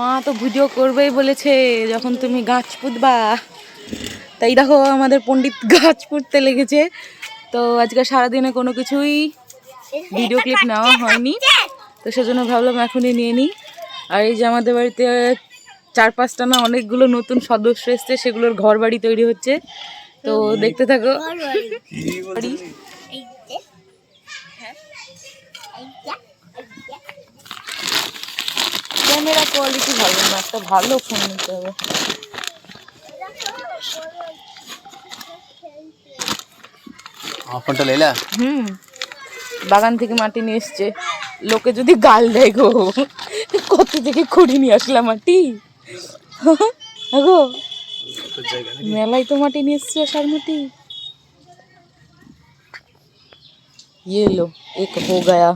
মা তো ভিডিও করবেই বলেছে যখন তুমি গাছ পুঁতবা। তাই দেখো আমাদের পণ্ডিত গাছ পুঁততে লেগেছে। তো আজকে সারাদিনে কোনো কিছুই ভিডিও ক্লিপ নেওয়া হয়নি। তো সেজন্য ভাবলাম এখনই নিয়ে নিই। আর এই যে আমাদের বাড়িতে চার পাঁচটা না অনেকগুলো নতুন সদস্য এসছে সেগুলোর ঘর বাড়ি তৈরি হচ্ছে। তো দেখতে থাকো। ক্যামেরা কোয়ালিটি ভালো না একটা ভালো ফোন নিতে হবে আমার ফোনটা লেলা হুম বাগান থেকে মাটি নিয়ে এসছে লোকে যদি গাল দেয় গো কত থেকে খুঁড়ি নিয়ে আসলাম মাটি গো মেলায় তো মাটি নিয়ে এসছে সার মাটি ये लो एक हो गया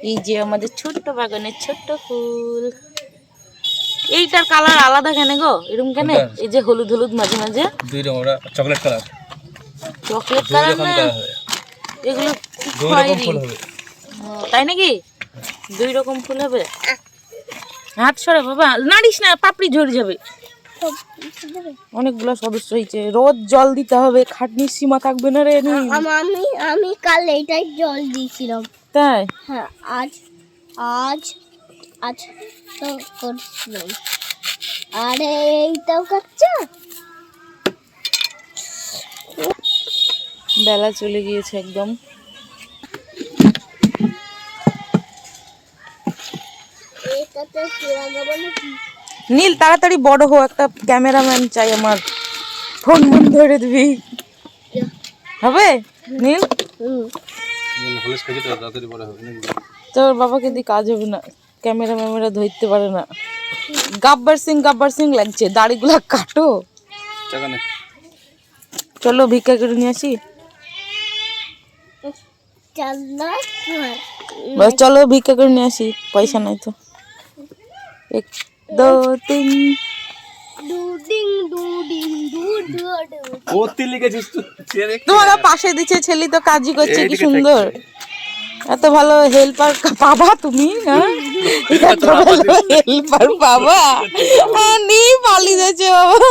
এই যে আমাদের ছোট্ট বাগানের ছোট্ট ফুল। এইটার কালার আলাদা কেন গো? এরকম কেন? এই যে হলুদ হলুদ মাঝে মাঝে। দুই রকম ওরা চকলেট কালার। চকলেট কালার না? এগুলো দুই রকম ফুল হবে। তাই নাকি? দুই রকম ফুল হবে। হাত সরে বাবা নাড়িস না পাপড়ি ঝরে যাবে। অনেকগুলো সদস্য হয়েছে। রোজ জল দিতে হবে খাটনির সীমা থাকবে না রে আমি আমি কাল এইটাই জল দিয়েছিলাম। তাই? হ্যাঁ আজ আজ আজ তো করছিলাম আরে এইটাও কাচ্চা? বেলা চলে গিয়েছে একদম। নীল তাড়াতাড়ি বড় হো একটা ক্যামেরাম্যান চাই আমার। ফোন বন্ধ ধরে দিবি। হবে? নীল? হুম হলুদ খেয়েছি তো তাড়াতাড়ি বড় হবে নাকি? তোর বাবাকে দিয়ে কাজ হবে না। ক্যামেরা ম্যামেরা ধরতে পারে না। গাব্বার সিং গাব্বার সিং লাগছে দাড়িগুলা কাটো। টাকা নেই চলো ভিক্ষা করে নিয়ে আসি। চাল না তোমার বস চলো ভিক্ষা করে নিয়ে আসি পয়সা নাই তো। এক দো তিন। দু ডিং দু ডিং দু দু দু ভর্তি লিখেছিস তোমার পাশে দিচ্ছে ছেলে তো কাজই করছে কি সুন্দর। এত ভালো হেল্পার পাবা তুমি হ্যাঁ? এত ভালো হেল্পার পাবা। হ্যাঁ, নি পালি যাচ্ছে বাবা।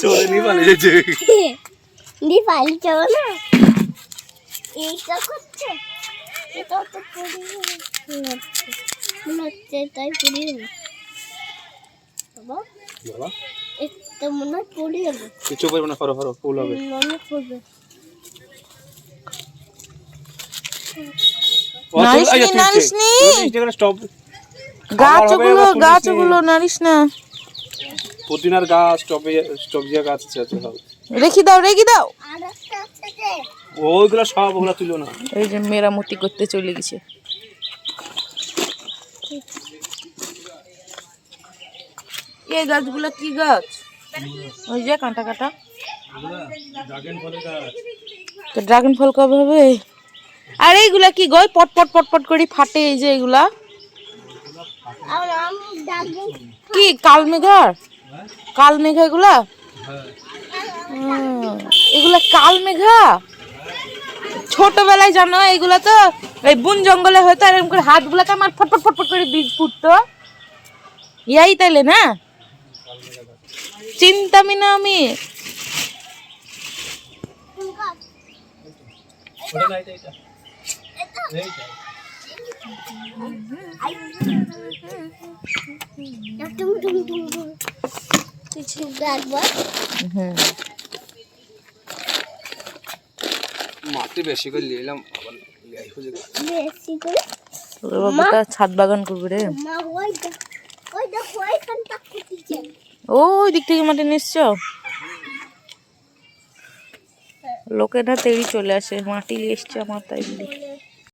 চলে নি পালিয়ে যাচ্ছে। দি পালি যাব না? এইটা করছে। এটা তো পুরি হচ্ছে। তাই পুরি বাবা। বাবা। এটা মনে হয় পুরি হবে কিছু করবে না ফরো ফরো ফুল হবে। মনে নি, স্টপ গাছগুলো গাছগুলো নারিস না। পুদিনার গাছ স্টপে স্টপ গাছ আছে আছে সব রেখে দাও রেখে দাও। ওইগুলো সব ওগুলো তুলো না। এই যে মেরামতি করতে চলে গেছে। এই গাছগুলো কি গাছ? ওই যে কাঁটা কাঁটা। তো ড্রাগন ফল কবে হবে? আর এইগুলা কি গো? পট পট পট পট করে ফাটে এই যে আর ডাকবো কি কাল মেঘার কাল মেঘা এগুলা এগুলা কাল মেঘা ছোটবেলায় জানো এগুলা তো? এই বন জঙ্গলে হয়তো এরকম করে হাত গুলাকে আমার ফটফট ফটফট করে বীজ ফুটতো। ইয়াই তাইলে না? চিন্তামি না আমি। টুম টুম টুম টুম কিছু ডাকবো হুম মাটি বেশি করে আবার হয়ে। বেশি করে ছাদ বাগান করবে রে। ওই দেখ ওইখানটা কুটিছে ওই দিক থেকে মাটি নিচ্ছ লোকেরা তেড়ি চলে আসে মাটি এসছে আমার তাই